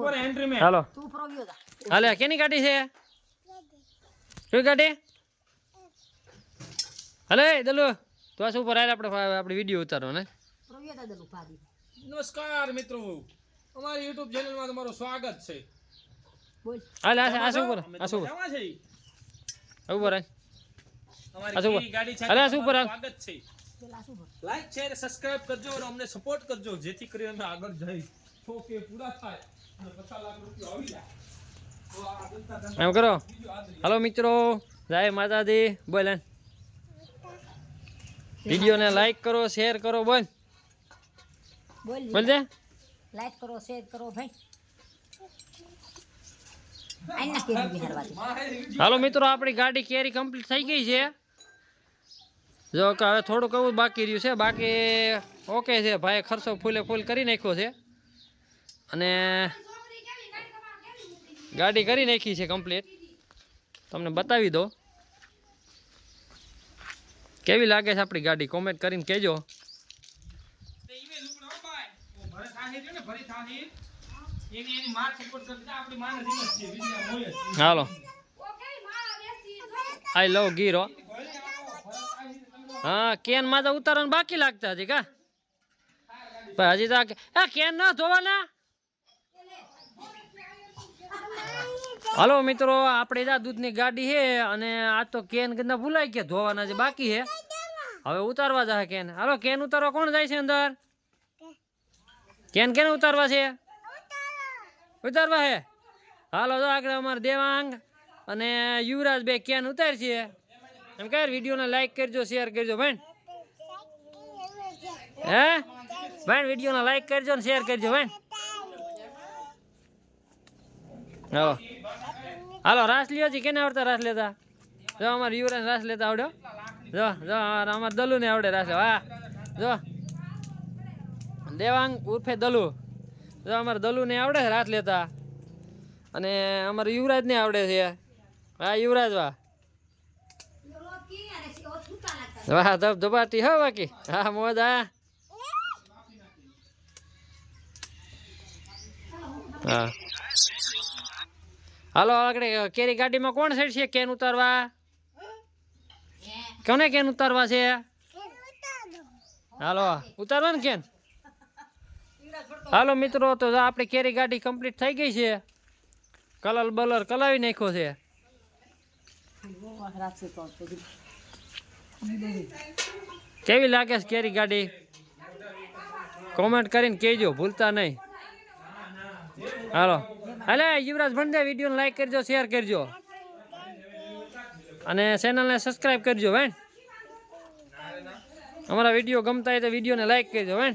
ઉપર હાલો. હાલે કેની ગાડી છે? કઈ ગાડી? હાલે દલુ તું આ શું ઉપર હાલ? આપણે આપણે વીડિયો ઉતારો ને નમસ્કાર મિત્રો. અમારી યુટ્યુબ ચેનલમાં તમારું સ્વાગત છે. બોલ. હાલે આ શું ઉપર? આ શું ઉપર? આ ઉપર આ અમારી ગાડી છે? શું ઉપર સ્વાગત છે. શું લાઈક શેર સબસ્ક્રાઇબ કરજો અને અમને સપોર્ટ કરજો. જેથી કરીને અમે આગળ જઈ શોકે પૂરા થાય અને પચાસ લાખ રૂપિયા આવી જાય. તો આ ધંધા ધંધા એમ કરો. હલો મિત્રો. જય માતાજી. બોલે. વિડીયોને લાઈક કરો શેર કરો બોલ. બોલ. દે લાઈક કરો શેર કરો ભાઈ. હાલો મિત્રો આપણી ગાડી કેરી કમ્પ્લીટ થઈ ગઈ છે. જો કે હવે થોડુંક એવું બાકી રહ્યું છે. બાકી ઓકે છે. ભાઈ ખર્ચો ફૂલે ફૂલ કરી નાખ્યો છે. અને ગાડી કરી નાખી છે કમ્પ્લીટ તમને બતાવી દો. કેવી લાગે છે આપણી ગાડી? કોમેન્ટ કરીને કહેજો. ભાઈ. હાલો. આઈ લવ ગીરો હા કેનમાં તો ઉતારવાનું બાકી લાગતા હજી કા? પણ હજી તો આ કેન ના ધોવાના હાલો મિત્રો, આપણે જા દૂધની ગાડી છે અને આ તો કેન ગંદા ભૂલાઈ ગયા ધોવાના જે બાકી છે હવે ઉતારવા જા કેન. હાલો, કેન ઉતારવા કોણ જાય છે અંદર? કેન કેને ઉતારવા છે? ઉતારવા છે હાલો, જો આગળ અમારે દેવાંગ અને યુવરાજ બે કેન ઉતાર છે. એમ કહે, વિડીયોને લાઈક કરજો શેર કરજો બેન હે? બેન વિડીયોને લાઈક કરજો ને શેર કરજો બેન હાલો. હાલો, રાસ લ્યો છે કેને આવડતા રાસ લેતા? જો અમારે યુવરાજ રાસ લેતા આવડ્યો જો જો, અમારે દલુ ને આવડે રાસ વાહ જો. દેવાંગ ઉર્ફે દલુ. જો, અમારે દલુ ને આવડે છે રાસ લેતા. અને અમારે યુવરાજ ને આવડે છે. હા, યુવરાજ, વાહ. વાહ, ધબ ધબાટી, હો બાકી હા, મોજા. હા. હાલો, આગળ કેરી ગાડીમાં કોણ સાઈડ છે કેન ઉતારવા. કોને કેન ઉતારવા છે? હાલો, ઉતારવા ને કેન? હાલો, મિત્રો, તો આપણી કેરી ગાડી કમ્પ્લીટ થઈ ગઈ છે. કલર બલર કલાવી નાખ્યો છે. કેવી લાગે છે કેરી ગાડી? કોમેન્ટ કરીને કહેજો, ભૂલતા નહીં. હાલો. હાલે યુવરાજ ભંડે વિડીયોને લાઈક કરજો શેર કરજો. અને ચેનલને સબસ્ક્રાઈબ કરજો, વેણ. અમારા વીડિયો ગમતા હોય તો વિડીયોને લાઈક કરજો બેન